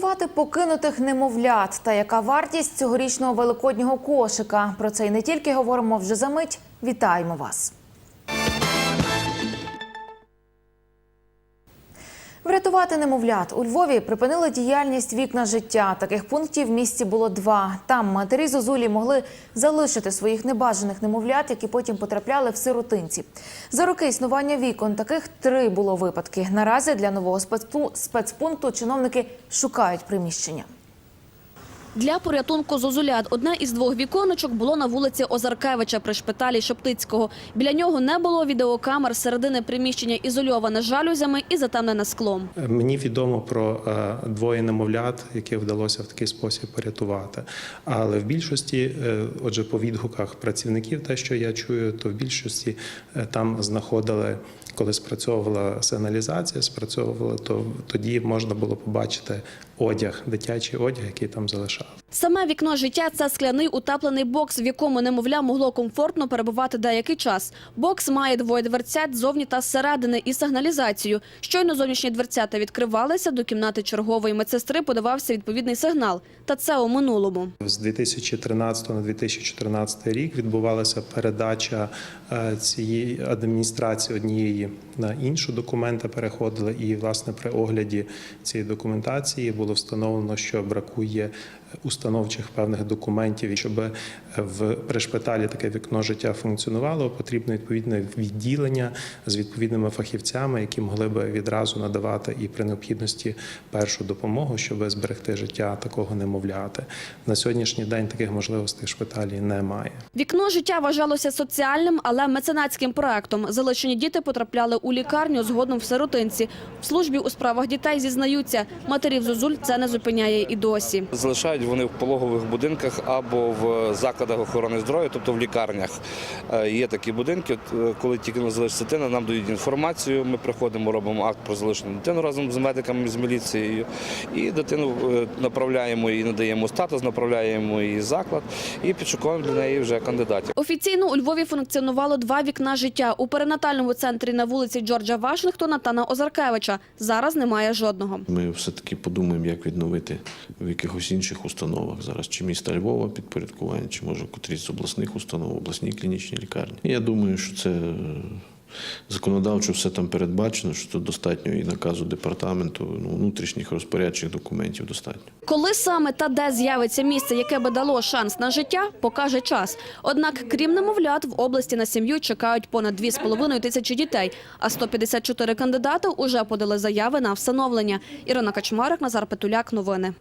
Врятувати покинутих немовлят та яка вартість цьогорічного великоднього кошика. Про це і не тільки говоримо вже за мить. Вітаємо вас. Врятувати немовлят у Львові припинили діяльність вікна життя. Таких пунктів в місті було два. Там матері зозулі могли залишити своїх небажаних немовлят, які потім потрапляли в сиротинці. За роки існування вікон таких три було випадки. Наразі для нового спецпу- спецпункту чиновники шукають приміщення. Для порятунку зозулят одне із двох віконочок було на вулиці Озаркевича при шпиталі Шептицького. Біля нього не було відеокамер, середини приміщення ізольоване жалюзями і затемнене склом. Мені відомо про е, двоє немовлят, яких вдалося в такий спосіб порятувати. Але в більшості, е, отже, по відгуках працівників, те, що я чую, то в більшості е, там знаходили, коли спрацьовувала сигналізація, спрацьовувала, то тоді можна було побачити одяг, дитячий одяг, який там залишав. Саме вікно життя – це скляний утеплений бокс, в якому немовля могло комфортно перебувати деякий час. Бокс має двоє дверцят ззовні та зсередини і сигналізацію. Щойно зовнішні дверцята відкривалися, до кімнати чергової медсестри подавався відповідний сигнал. Та це у минулому. З 2013 на 2014 рік відбувалася передача е, цієї адміністрації однієї на іншу документи переходили. І власне при огляді цієї документації було встановлено, що бракує установчих певних документів. І щоб в при шпиталі таке вікно життя функціонувало, потрібно відповідне відділення з відповідними фахівцями, які могли би відразу надавати і при необхідності першу допомогу, щоб зберегти життя такого немовляти. На сьогоднішній день таких можливостей в шпиталі немає. Вікно життя вважалося соціальним, але меценатським проектом. Залишені діти потрапляли у лікарню, згодом в сиротинці. В службі у справах дітей зізнаються, матерів зозуль це не зупиняє і досі. Залишають вони в пологових будинках або в закладах охорони здоров'я, тобто в лікарнях. Е, Є такі будинки, е, коли тільки не залишиться дитина, нам дають інформацію. Ми приходимо, робимо акт про залишену дитину разом з медиками, з міліцією. І дитину е, направляємо і надаємо статус, направляємо її заклад і підшукуємо для неї вже кандидатів. Офіційно у Львові функціонувало два вікна життя у перинатальному центрі на вулиці Джорджа Вашингтона та на Озаркевича. Зараз немає жодного. Ми все-таки подумаємо, як відновити в якихось інших установах зараз, чи міста Львова підпорядкування, чи може котрісь з обласних установ, обласні клінічні лікарні. Я думаю, що це е, законодавчо все там передбачено, що тут достатньо і наказу департаменту, ну, внутрішніх розпорядчих документів достатньо. Коли саме та де з'явиться місце, яке би дало шанс на життя, покаже час. Однак, крім немовлят, в області на сім'ю чекають понад 2,5 тисячі дітей, а 154 кандидати уже подали заяви на встановлення. Ірина Качмарик, Назар Петуляк. Новини.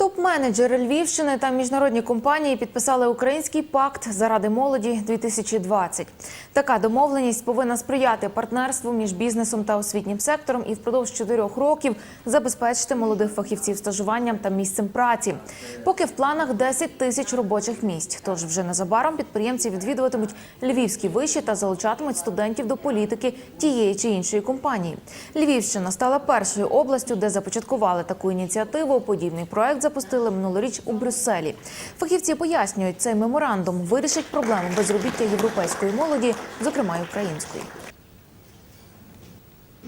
Топ-менеджери Львівщини та міжнародні компанії підписали український пакт заради молоді 2020. Така домовленість повинна сприяти партнерству між бізнесом та освітнім сектором і впродовж чотирьох років забезпечити молодих фахівців стажуванням та місцем праці. Поки в планах 10 тисяч робочих місць. Тож вже незабаром підприємці відвідуватимуть львівські виші та залучатимуть студентів до політики тієї чи іншої компанії. Львівщина стала першою областю, де започаткували таку ініціативу. Подібний проект запустили минулоріч у Брюсселі. Фахівці пояснюють, цей меморандум вирішить проблему безробіття європейської молоді, зокрема й української.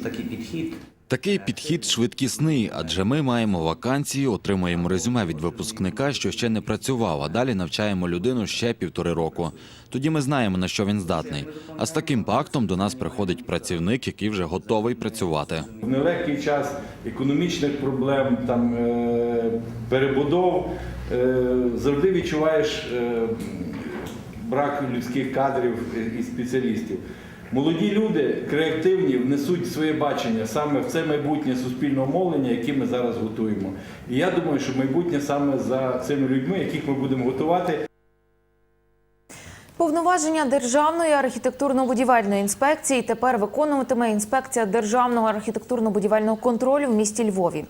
такий підхід Такий підхід швидкісний, адже ми маємо вакансії, отримуємо резюме від випускника, що ще не працював, а далі навчаємо людину ще півтори року. Тоді ми знаємо на що він здатний. А з таким пактом до нас приходить працівник, який вже готовий працювати. В нелегкий час економічних проблем, там, е, перебудов е, завжди відчуваєш е, брак людських кадрів і спеціалістів. Молоді люди креативні внесуть своє бачення саме в це майбутнє суспільного мовлення, яке ми зараз готуємо. І я думаю, що майбутнє саме за цими людьми, яких ми будемо готувати. Повноваження Державної архітектурно-будівельної інспекції тепер виконуватиме інспекція Державного архітектурно-будівельного контролю в місті Львові.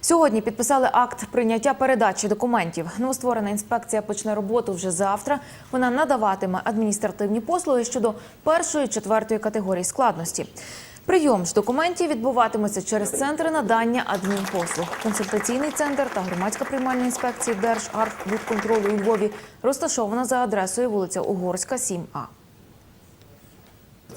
Сьогодні підписали акт прийняття передачі документів. Новостворена інспекція почне роботу вже завтра. Вона надаватиме адміністративні послуги щодо першої четвертої категорії складності. Прийом ж документів відбуватиметься через центри надання адмінпослуг. Консультаційний центр та громадська приймальна інспекції Держархбудконтролю у Львові розташована за адресою вулиця Угорська, 7А.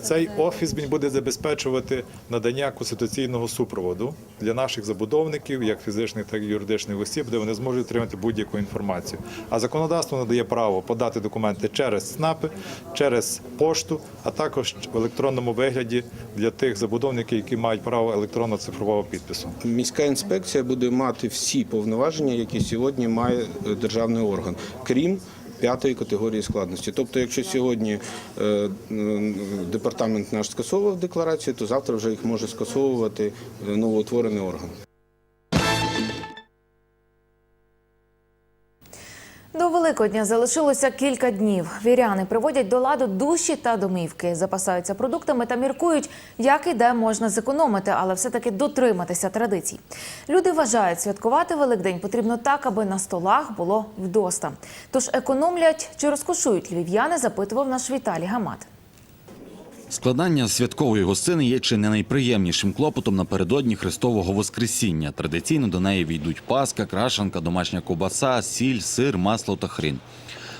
Цей офіс він буде забезпечувати надання конституційного супроводу для наших забудовників, як фізичних, так і юридичних осіб, де вони зможуть отримати будь-яку інформацію. А законодавство надає право подати документи через СНАПи, через пошту, а також в електронному вигляді для тих забудовників, які мають право електронного цифрового підпису. Міська інспекція буде мати всі повноваження, які сьогодні має е, державний орган, крім п'ятої категорії складності. Тобто, якщо сьогодні е, департамент наш скасовував декларацію, то завтра вже їх може скасовувати новоутворений орган. До Великодня залишилося кілька днів. Віряни приводять до ладу душі та домівки, запасаються продуктами та міркують, як і де можна зекономити, але все-таки дотриматися традицій. Люди вважають, святкувати Великдень потрібно так, аби на столах було вдоста. Тож економлять чи розкошують львів'яни, запитував наш Віталій Гамат. Складання святкової гостини є чи не найприємнішим клопотом напередодні Христового Воскресіння. Традиційно до неї війдуть паска, крашанка, домашня ковбаса, сіль, сир, масло та хрін.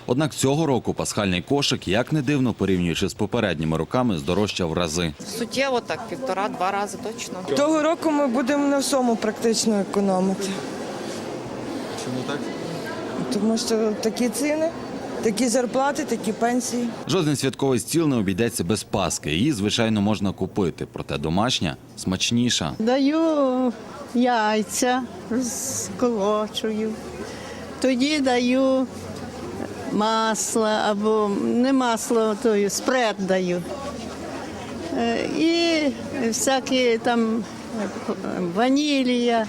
Однак цього року пасхальний кошик, як не дивно, порівнюючи з попередніми роками, здорожчав в рази. Суттєво так, півтора-два рази точно. Того року ми будемо на всьому практично економити. Чому так? Тому що такі ціни, такі зарплати, такі пенсії. Жоден святковий стіл не обійдеться без паски. Її, звичайно, можна купити, проте домашня смачніша. Даю яйця, сколочую. Тоді даю масло або не масло, то й спред даю. Е, І всякі там е, ванілія,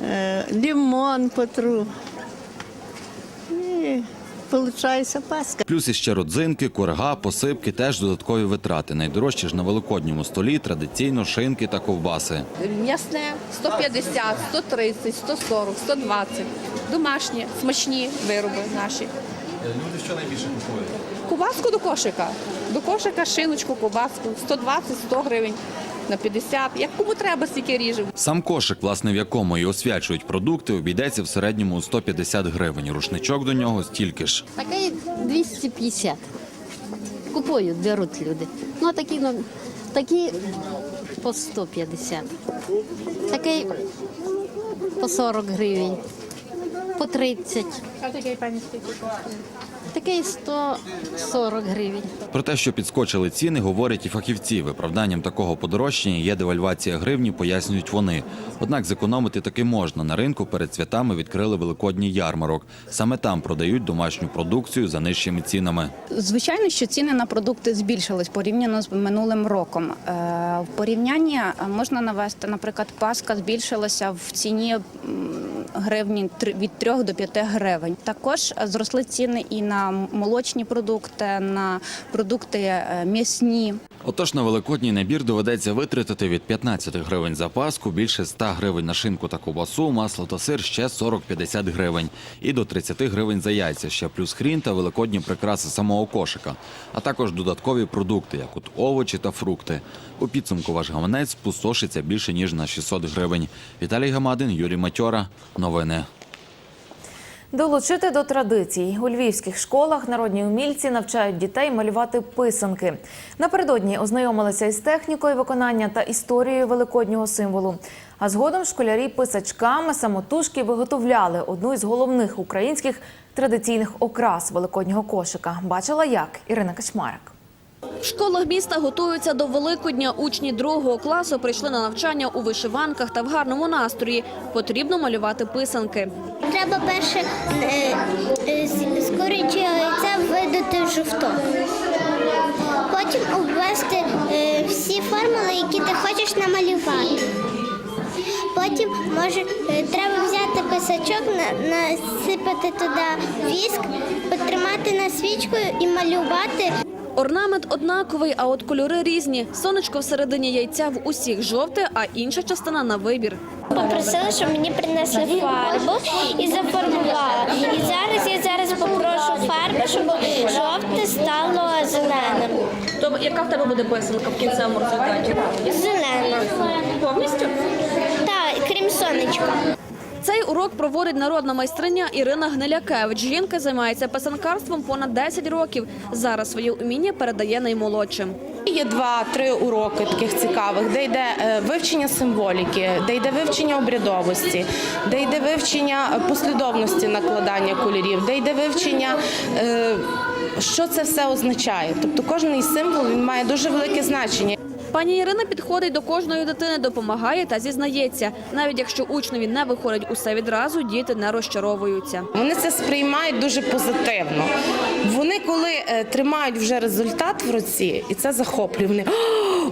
е, лимон потру. І виходить паска. Плюс іще родзинки, курга, посипки теж додаткові витрати. Найдорожчі ж на великодньому столі традиційно шинки та ковбаси. М'ясне 150, 130, 140, 120. Домашні, смачні вироби наші. Люди що найбільше купують? Кубаску до кошика. До кошика шиночку, кубаску 120-100 гривень на 50. Як кому треба, стільки ріжемо. Сам кошик, власне, в якому і освячують продукти, обійдеться в середньому у 150 гривень. Рушничок до нього стільки ж. Такий 250. Купують, беруть люди. Ну, а такі, ну, такі по 150. Такий по 40 гривень, по 30. А такий пані Такий 140 гривень. Про те, що підскочили ціни, говорять і фахівці. Виправданням такого подорожчання є девальвація гривні, пояснюють вони. Однак зекономити таки можна. На ринку перед святами відкрили великодній ярмарок. Саме там продають домашню продукцію за нижчими цінами. Звичайно, що ціни на продукти збільшились порівняно з минулим роком. Е, В порівнянні е, можна навести, наприклад, паска збільшилася в ціні гривні три- від 3 до 5 гривень. Також е, зросли ціни і на молочні продукти, на продукти е, м'ясні. Отож, на великодній набір доведеться витратити від 15 гривень за паску, більше 100 гривень на шинку та ковбасу, масло та сир ще 40-50 гривень. І до 30 гривень за яйця, ще плюс хрін та великодні прикраси самого кошика. А також додаткові продукти, як от овочі та фрукти. У підсумку ваш гаманець спустошиться більше, ніж на 600 гривень. Віталій Гамадин, Юрій Матьора. Новини. Долучити до традицій у львівських школах народні умільці навчають дітей малювати писанки. Напередодні ознайомилися із технікою виконання та історією великоднього символу. А згодом школярі писачками самотужки виготовляли одну із головних українських традиційних окрас великоднього кошика. Бачила як Ірина Качмарик. В школах міста готуються до Великодня. Учні другого класу прийшли на навчання у вишиванках та в гарному настрої. Потрібно малювати писанки. Треба перше е, е, з- курячого яйця видати жовток. Потім обвести е, всі формули, які ти хочеш намалювати. Потім може треба взяти писачок, насипати туди віск, потримати на свічкою і малювати. Орнамент однаковий, а от кольори різні. Сонечко всередині яйця в усіх жовте, а інша частина на вибір. Попросила, щоб мені принесли фарбу і зафарбувала. І зараз я зараз попрошу фарби, щоб жовте стало зеленим. То яка в тебе буде писанка в кінцевому результаті? Зелена. Повністю? Так, крім сонечка. Цей урок проводить народна майстриня Ірина Гнилякевич. Жінка займається писанкарством понад 10 років. Зараз свої уміння передає наймолодшим. Є два-три уроки таких цікавих, де йде е, вивчення символіки, де йде вивчення обрядовості, де йде вивчення послідовності накладання кольорів, де йде вивчення. е, Що це все означає? Тобто кожен символ він має дуже велике значення. Пані Ірина підходить до кожної дитини, допомагає та зізнається. Навіть якщо учневі не виходить усе відразу, діти не розчаровуються. Вони це сприймають дуже позитивно. Вони, коли е, тримають вже результат в руці, і це захоплює, вони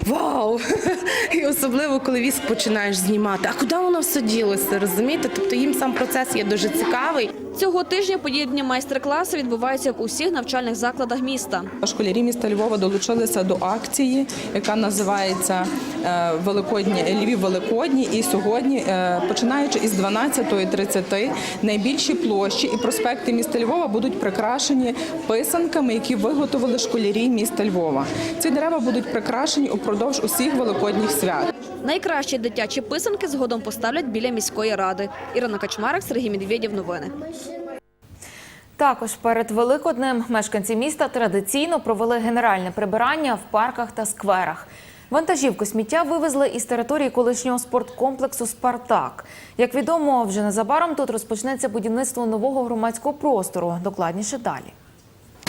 вау! І особливо, коли віск починаєш знімати. А куди воно все ділося? Розумієте? Тобто їм сам процес є дуже цікавий. Цього тижня подібні майстер-класи відбуваються в усіх навчальних закладах міста. Школярі міста Львова долучилися до акції, яка називається е, Великодні Львів Великодні. І сьогодні, е, починаючи із 12.30, найбільші площі і проспекти міста Львова будуть прикрашені писанками, які виготовили школярі міста Львова. Ці дерева будуть прикрашені упродовж усіх великодніх свят. Найкращі дитячі писанки згодом поставлять біля міської ради. Ірина Качмарик, Сергій Медведєв. Новини. Також перед Великоднем мешканці міста традиційно провели генеральне прибирання в парках та скверах. Вантажівку сміття вивезли із території колишнього спорткомплексу Спартак. Як відомо, вже незабаром тут розпочнеться будівництво нового громадського простору. Докладніше далі.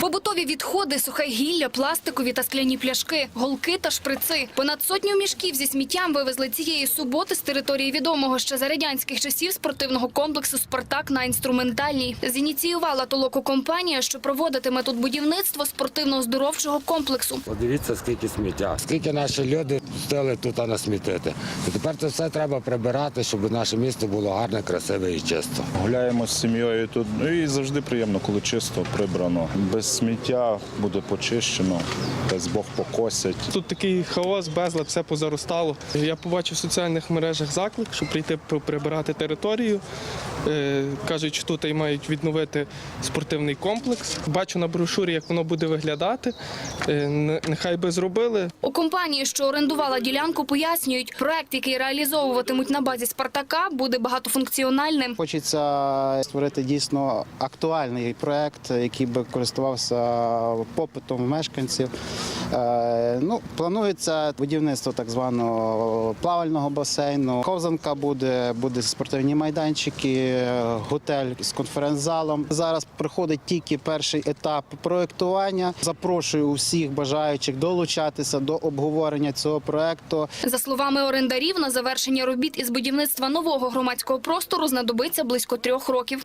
Побутові відходи, сухе гілля, пластикові та скляні пляшки, голки та шприци. Понад сотню мішків зі сміттям вивезли цієї суботи з території відомого ще за радянських часів спортивного комплексу «Спартак» на інструментальній. Зініціювала толоку компанія, що проводитиме тут будівництво спортивно-оздоровчого комплексу. Подивіться, скільки сміття, скільки наші люди встигли тут насмітити. І тепер це все треба прибирати, щоб наше місто було гарне, красиве і чисто. Гуляємо з сім'єю тут. Ну і завжди приємно, коли чисто прибрано. Без сміття буде почищено, дасть Бог покосять. Тут такий хаос, безлад, все позаростало. Я побачив в соціальних мережах заклик, щоб прийти прибирати територію. Е, Кажуть, що тут і мають відновити спортивний комплекс. Бачу на брошурі, як воно буде виглядати. Е, Нехай би зробили. У компанії, що орендувала ділянку, пояснюють, проект, який реалізовуватимуть на базі «Спартака», буде багатофункціональним. Хочеться створити дійсно актуальний проект, який би користувався попитом мешканців. Е, Ну, планується будівництво так званого плавального басейну. Ковзанка буде, буде спортивні майданчики, готель з конференц-залом. Зараз проходить тільки перший етап проектування. Запрошую усіх бажаючих долучатися до обговорення цього проекту. За словами орендарів, на завершення робіт із будівництва нового громадського простору знадобиться близько трьох років.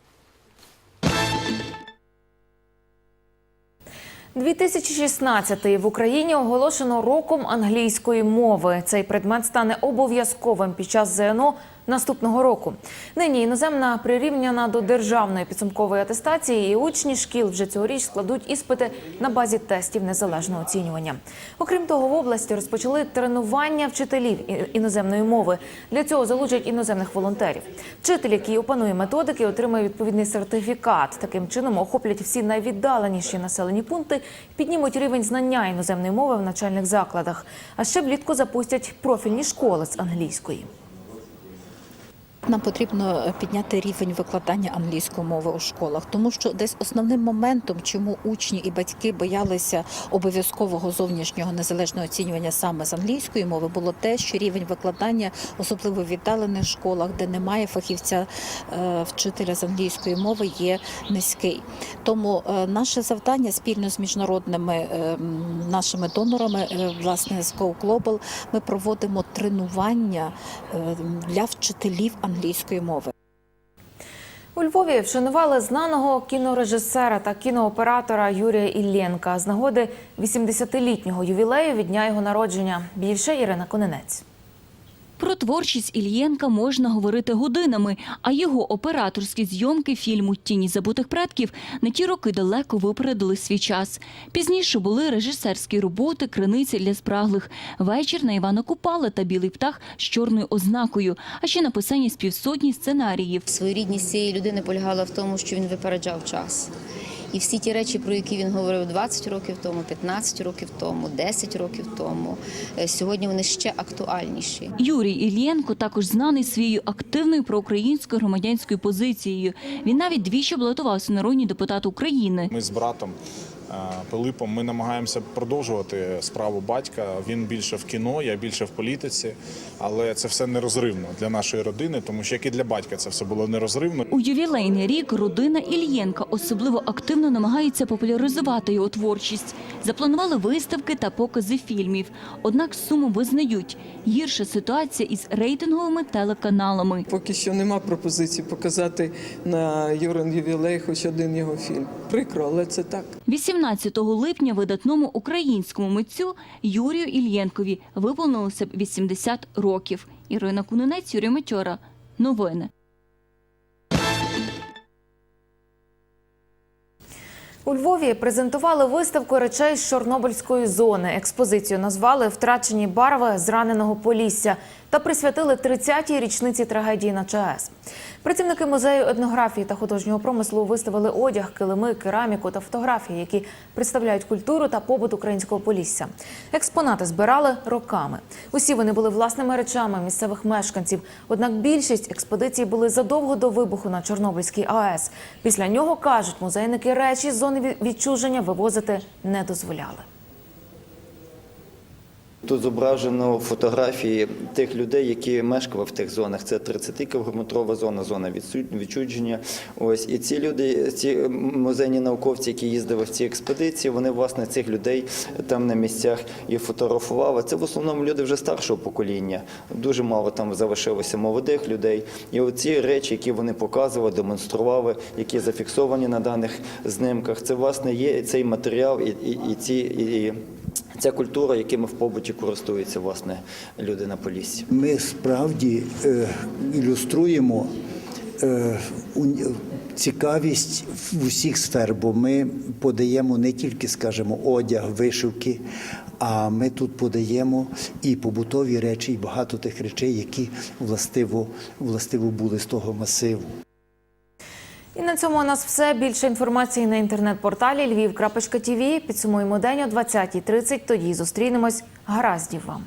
2016 в Україні оголошено роком англійської мови. Цей предмет стане обов'язковим під час ЗНО наступного року. Нині іноземна прирівняна до державної підсумкової атестації, і учні шкіл вже цьогоріч складуть іспити на базі тестів незалежного оцінювання. Окрім того, в області розпочали тренування вчителів іноземної мови. Для цього залучать іноземних волонтерів. Вчитель, який опанує методики, отримає відповідний сертифікат. Таким чином охоплять всі найвіддаленіші населені пункти, піднімуть рівень знання іноземної мови в навчальних закладах. А ще влітку запустять профільні школи з англійської. Нам потрібно підняти рівень викладання англійської мови у школах, тому що десь основним моментом, чому учні і батьки боялися обов'язкового зовнішнього незалежного оцінювання саме з англійської мови, було те, що рівень викладання, особливо в віддалених школах, де немає фахівця е, вчителя з англійської мови, є низький. Тому е, наше завдання спільно з міжнародними е, нашими донорами, е, власне з Go Global, ми проводимо тренування е, для вчителів англійської мови. У Львові вшанували знаного кінорежисера та кінооператора Юрія Іллєнка з нагоди 80-літнього ювілею від дня його народження. Більше Ірина Коненець. Про творчість Ільєнка можна говорити годинами, а його операторські зйомки фільму Тіні забутих предків на ті роки далеко випередили свій час. Пізніше були режисерські роботи Криниця для спраглих, вечір на Івана Купала та Білий птах з чорною ознакою, а ще написані з півсотні сценаріїв. Своєрідність цієї людини полягала в тому, що він випереджав час. І всі ті речі, про які він говорив 20 років тому, 15 років тому, 10 років тому, е, сьогодні вони ще актуальніші. Юрій Ільєнко також знаний своєю активною проукраїнською громадянською позицією. Він навіть двічі балотувався в народні депутати України. Ми з братом Пилипом ми намагаємося продовжувати справу батька. Він більше в кіно, я більше в політиці, але це все нерозривно для нашої родини, тому що як і для батька це все було нерозривно. У ювілейний рік родина Ільєнка особливо активно намагається популяризувати його творчість. Запланували виставки та покази фільмів. Однак суму визнають гірша ситуація із рейтинговими телеканалами. Поки що нема пропозиції показати на Юрин ювілей хоч один його фільм. Прикро, але це так. 18 липня видатному українському митцю Юрію Ільєнкові виповнилося б 80 років. Ірина Кунинець, Юрій Митьора. Новини. У Львові презентували виставку речей з Чорнобильської зони. Експозицію назвали Втрачені барви зраненого Полісся та присвятили 30-й річниці трагедії на ЧАЕС. Працівники музею етнографії та художнього промислу виставили одяг, килими, кераміку та фотографії, які представляють культуру та побут українського Полісся. Експонати збирали роками. Усі вони були власними речами місцевих мешканців. Однак більшість експедицій були задовго до вибуху на Чорнобильській АЕС. Після нього кажуть, музейники речі з зони відчуження вивозити не дозволяли. Тут зображено фотографії тих людей, які мешкали в тих зонах. Це 30-кілометрова зона, зона відсу- відчудження. Ось і ці люди, ці музейні науковці, які їздили в ці експедиції, вони власне цих людей там на місцях і фотографували. Це в основному люди вже старшого покоління. Дуже мало там залишилося молодих людей. І оці речі, які вони показували, демонстрували, які зафіксовані на даних знимках, це власне є цей матеріал і, і, і ці. І, Ця культура, якими в побуті користуються власне люди на Поліссі. Ми справді е, ілюструємо е, уні- цікавість в усіх сфер, бо ми подаємо не тільки, скажімо, одяг, вишивки, а ми тут подаємо і побутові речі, і багато тих речей, які властиво, властиво були з того масиву. І на цьому у нас все. Більше інформації на інтернет-порталі Львів.ТВ. Підсумуємо день о 20.30. Тоді зустрінемось. Гараздів вам.